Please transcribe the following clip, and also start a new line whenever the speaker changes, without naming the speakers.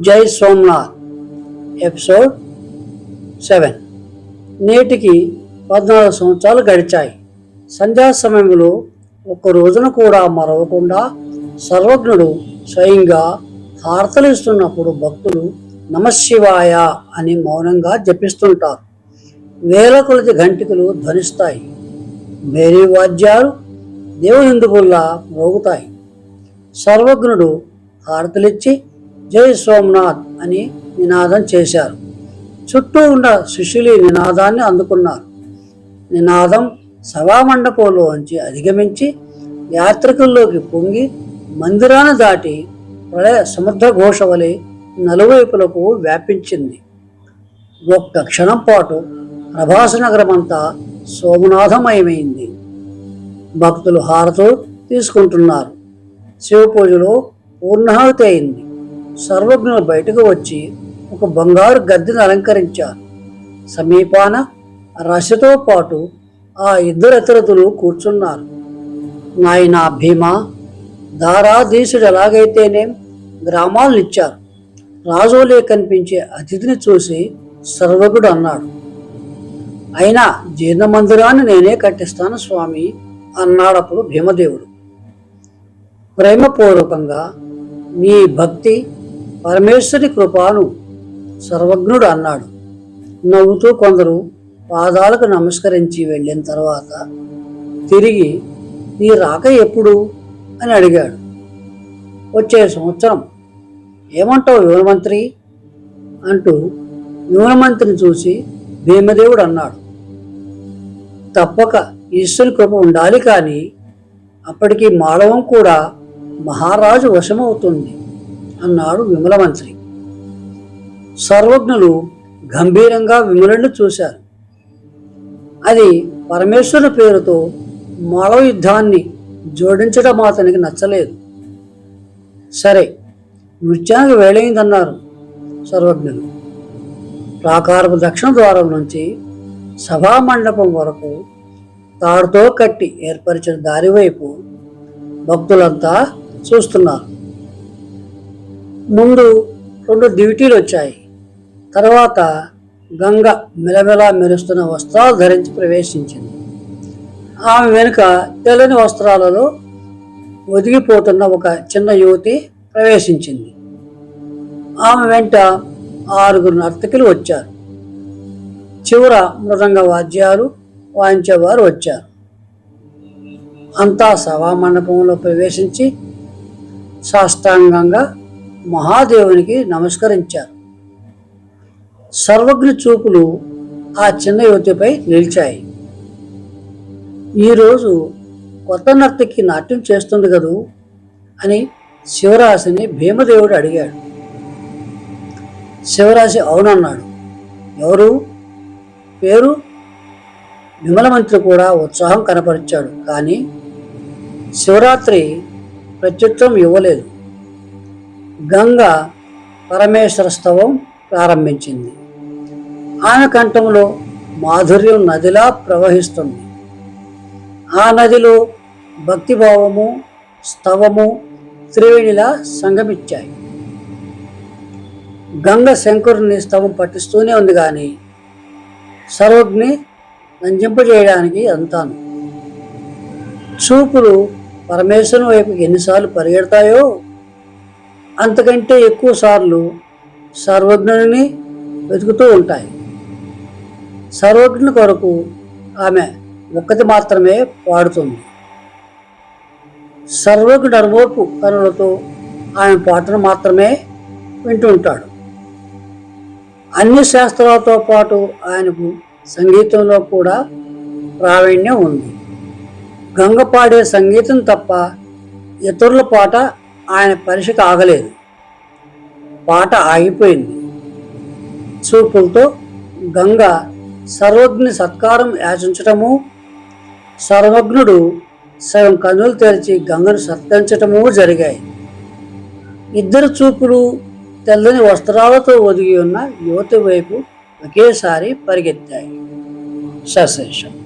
జై Somnath episode seven. నేటికి పద్నాలుగు సంవత్సరాలు గడిచాయి. సంధ్యా సమయంలో ఒక్క రోజున కూడా మరవకుండా సర్వజ్ఞుడు స్వయంగా హారతలు ఇస్తున్నప్పుడు భక్తులు నమశివాయ అని మౌనంగా జపిస్తుంటారు. వేల కొలది ఘంటికలు ధ్వనిస్తాయి. మేరీ వాద్యాలు దేవునిందుకుల్లా మోగుతాయి. సర్వజ్ఞుడు హారతలిచ్చి జై సోమనాథ్ అని నినాదం చేశారు. చుట్టూ ఉన్న శిష్యులు ఈ నినాదాన్ని అందుకున్నారు. నినాదం సభామండపంలోంచి అధిగమించి యాత్రికుల్లోకి పొంగి మందిరాన్ని దాటి ప్రళయ సముద్ర ఘోష వలె నలువైపులకు వ్యాపించింది. ఒక్క క్షణం పాటు ప్రభాస నగరమంతా సోమనాథమయమైంది. భక్తులు హారతులు తీసుకుంటున్నారు. శివ పూజలో పూర్ణాహుతి అయింది. సర్వజ్ఞులు బయటకు వచ్చి ఒక బంగారు గద్దెను అలంకరించారు. సమీపాన రశతో పాటు ఆ ఇద్దరు అతిరథులు కూర్చున్నారు. నాయనా భీమా దారాధీశుడు ఎలాగైతేనేం గ్రామాలను ఇచ్చారు. రాజోలే కనిపించే అతిథిని చూసి సర్వకుడు అన్నాడు. అయినా జీర్ణ మందిరాన్ని నేనే కట్టిస్తాను స్వామి అన్నాడప్పుడు భీమదేవుడు. ప్రేమపూర్వకంగా నీ భక్తి పరమేశ్వరి కృపాను సర్వజ్ఞుడు అన్నాడు. నవ్వుతూ కొందరు పాదాలకు నమస్కరించి వెళ్ళిన తర్వాత తిరిగి నీ రాక ఎప్పుడు? అని అడిగాడు. వచ్చే సంవత్సరం. ఏమంటావు యువనమంత్రి అంటూ యువనమంత్రిని చూసి భీమదేవుడు అన్నాడు. తప్పక ఈశ్వరి కృప ఉండాలి కానీ అప్పటికి మాళవం కూడా మహారాజు వశమవుతుంది. అన్నాడు విమల మంత్రి సర్వజ్ఞులు గంభీరంగా విమలుని చూశారు. అది పరమేశ్వరుని పేరుతో మాళవ యుద్ధాన్ని జోడించడం అతనికి నచ్చలేదు. సరే నృత్యానికి వేళైందన్నారు సర్వజ్ఞులు. ప్రాకారపు దక్షిణ ద్వారం నుంచి సభా మండపం వరకు తాడుతో కట్టి ఏర్పరిచిన దారి వైపు భక్తులంతా చూస్తున్నారు. ముందు రెండు డ్యూటీలు వచ్చాయి. తర్వాత గంగ మెలమెలా మెరుస్తున్న వస్త్రాలు ధరించి ప్రవేశించింది. ఆమె వెనుక తెల్లని వస్త్రాలలో ఒదిగిపోతున్న ఒక చిన్న యువతి ప్రవేశించింది. ఆమె వెంట ఆరుగురు నర్తకులు వచ్చారు. చివర మృదంగ వాద్యాలు వాయించేవారు వచ్చారు. అంతా సభా మండపంలో ప్రవేశించి సాష్టాంగంగా మహాదేవునికి నమస్కరించారు. సర్వజ్ఞ చూపులు ఆ చిన్న యువతిపై నిలిచాయి. ఈరోజు కొత్త నర్తకి నాట్యం చేస్తుంది కదూ అని శివరాశిని భీమదేవుడు అడిగాడు. శివరాశి అవునన్నాడు. ఎవరు? పేరు? విమలమంత్రి కూడా ఉత్సాహం కనపరిచాడు. కానీ శివరాత్రి ప్రత్యుత్తరం ఇవ్వలేదు. గంగ పరమేశ్వర స్తవం ప్రారంభించింది. ఆమె కంఠంలో మాధుర్యం నదిలా ప్రవహిస్తుంది. ఆ నదిలో భక్తిభావము స్తవము త్రివేణిలా సంగమిచ్చాయి. గంగ శంకరుని స్తవం పట్టిస్తూనే ఉంది కానీ సర్వజ్ఞి నంజింపజేయడానికి అంతాను. చూపులు పరమేశ్వరం వైపు ఎన్నిసార్లు పరిగెడతాయో అంతకంటే ఎక్కువ సార్లు సర్వజ్ఞుని వెతుకుతూ ఉంటాయి. సర్వజ్ఞుని కొరకు ఆమె ఒక్కటి మాత్రమే పాడుతుంది. సర్వజ్ఞుడు అనుభవపు కనులతో ఆమె పాటను మాత్రమే వింటుంటాడు అన్ని శాస్త్రాలతో పాటు ఆయనకు సంగీతంలో కూడా ప్రావీణ్యం ఉంది. గంగ పాడే సంగీతం తప్ప ఇతరుల పాట ఆయన పరిషత్ ఆగలేదు. పాట ఆగిపోయింది. చూపులతో గంగ సర్వజ్ఞ సత్కారం యాచించటము సర్వజ్ఞుడు సగం కన్నులు తెరిచి గంగను సత్కరించటము జరిగాయి. ఇద్దరు చూపులు తెల్లని వస్త్రాలతో ఒదిగి ఉన్న యువతి వైపు ఒకేసారి పరిగెత్తాయి. సశేషం